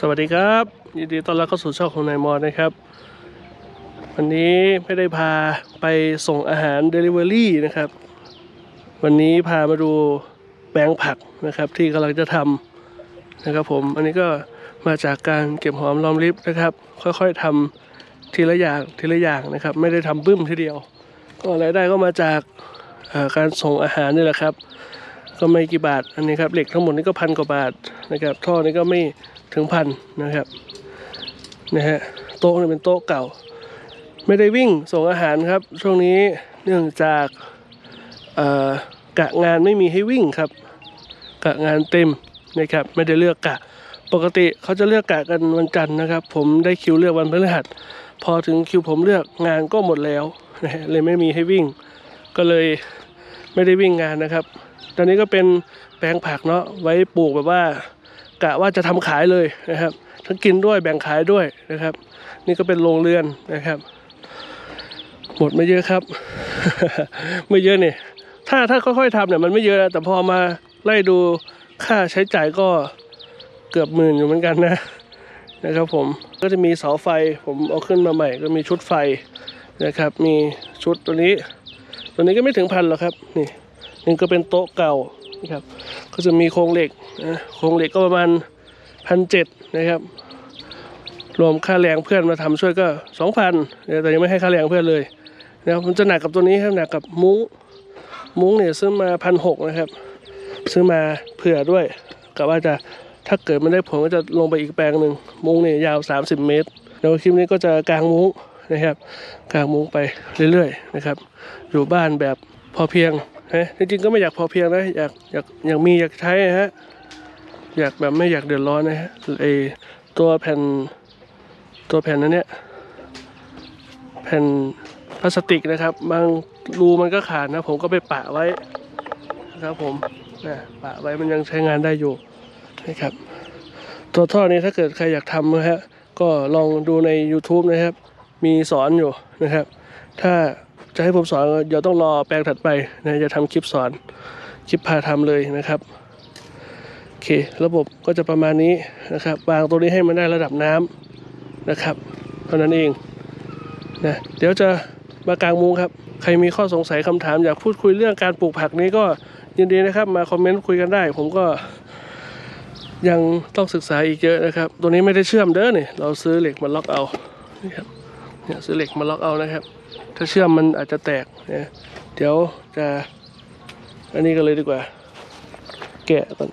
สวัสดีครับยินดีต้อนรับเข้าสู่ช่องของนายมอนะครับ วันนี้ไม่ได้พาไปส่งอาหาร Delivery นะครับ วันนี้พามาดูแปลงผักนะครับ ที่กำลังจะทำนะครับผมอันนี้ก็มาจากการเก็บหอมรอมริบนะครับ ค่อยๆทำทีละอย่างทีละอย่างนะครับ ไม่ได้ทำบึ้มทีเดียว ก็รายได้ก็มาจากการส่งอาหารนี่แหละครับ ก็ไม่กี่บาทอันนี้ครับเหล็กทั้งหมดนี่ก็พันกว่าบาทนะครับท่อนี่ก็ไม่ถึงพันนะครับนะฮะโต๊ะนี่เป็นโต๊ะเก่า ไม่ได้วิ่งส่งอาหารครับ ช่วงนี้เนื่องจากกะงานไม่มีให้วิ่งครับ กะงานเต็มนะครับไม่ได้เลือกกะ ปกติเขาจะเลือกกะกันวันจันทร์นะครับ ผมได้คิวเลือกวันพฤหัส พอถึงคิวผมเลือกงานก็หมดแล้วนะฮะเลยไม่มีให้วิ่ง ก็เลยไม่ได้วิ่งงานนะครับ ตอนนี้ก็เป็นแปลงผักเนาะไว้ปลูกแบบว่ากะว่าจะทำขายเลยนะครับ ทั้งกินด้วยแบ่งขายด้วยนะครับ นี่ก็เป็นโรงเรือนนะครับ หมดไม่เยอะครับ ไม่เยอะเนี่ยถ้าถ้าค่อยๆทำเนี่ยมันไม่เยอะนะแต่พอมาไล่ดูค่าใช้จ่ายก็เกือบหมื่นอยู่เหมือนกันนะนะครับ ผมก็จะมีเสาไฟผมเอาขึ้นมาใหม่ ก็มีชุดไฟนะครับ มีชุดตัวนี้ ตัวนี้ก็ไม่ถึงพันหรอกครับนี่ นี่ก็เป็นโต๊ะเก่านะครับก็จะมีโครงเหล็กนะโครงเหล็กก็ประมาณพันเจ็ดนะครับ รวมค่าแรงเพื่อนมาทำช่วยก็สองพันแต่ยังไม่ให้ค่าแรงเพื่อนเลยนะครับมันจะหนักกับตัวนี้ครับหนักกับมุ้งมุ้งเนี่ยซื้อมาพันหกนะครับ ซื้อมาเผื่อด้วยกะว่าจะถ้าเกิดมันได้ผลก็จะลงไปอีกแปลงหนึ่งมุ้งเนี่ยยาว 30 เมตรแล้วคลิปนี้ก็จะกางมุ้งนะครับ กางมุ้งไปเรื่อยๆนะครับ อยู่บ้านแบบพอเพียง ฮะจริงๆก็ไม่อยากพอเพียงนะอยากอยากอยากมีอยากใช้ฮะอยากแบบไม่อยากเดือดร้อนนะฮะไอตัวแผ่นตัวแผ่นนั้นเนี่ยแผ่นพลาสติกนะครับบางรูมันก็ขาดนะ ผมก็ไปปะไว้นะครับผมนะปะไว้มันยังใช้งานได้อยู่นะครับ ตัวท่อนี้ถ้าเกิดใครอยากทำนะฮะก็ลองดูใน YouTube นะครับ มีสอนอยู่นะครับ ถ้า จะให้ผมสอนเดี๋ยวต้องรอแปลงถัดไปนะจะทำคลิปสอนคลิปพาทำเลยนะครับโอเค ระบบก็จะประมาณนี้นะครับวางตัวนี้ให้มันได้ระดับน้ำนะครับ เท่านั้นเองนะเดี๋ยวจะมากลางมุงครับ ใครมีข้อสงสัยคำถามอยากพูดคุยเรื่องการปลูกผักนี้ก็ยินดีนะครับ มาคอมเมนต์คุยกันได้ ผมก็ยังต้องศึกษาอีกเยอะนะครับ ตัวนี้ไม่ได้เชื่อมเด้อเนี่ยเราซื้อเหล็กมาล็อกเอานี่ครับเนี่ยซื้อเหล็กมาล็อกเอานะครับ ถ้าเชื่อมมันอาจจะแตกเนี่ยเดี๋ยวจะ อันนี้กันเลยดีกว่า แกะก่อน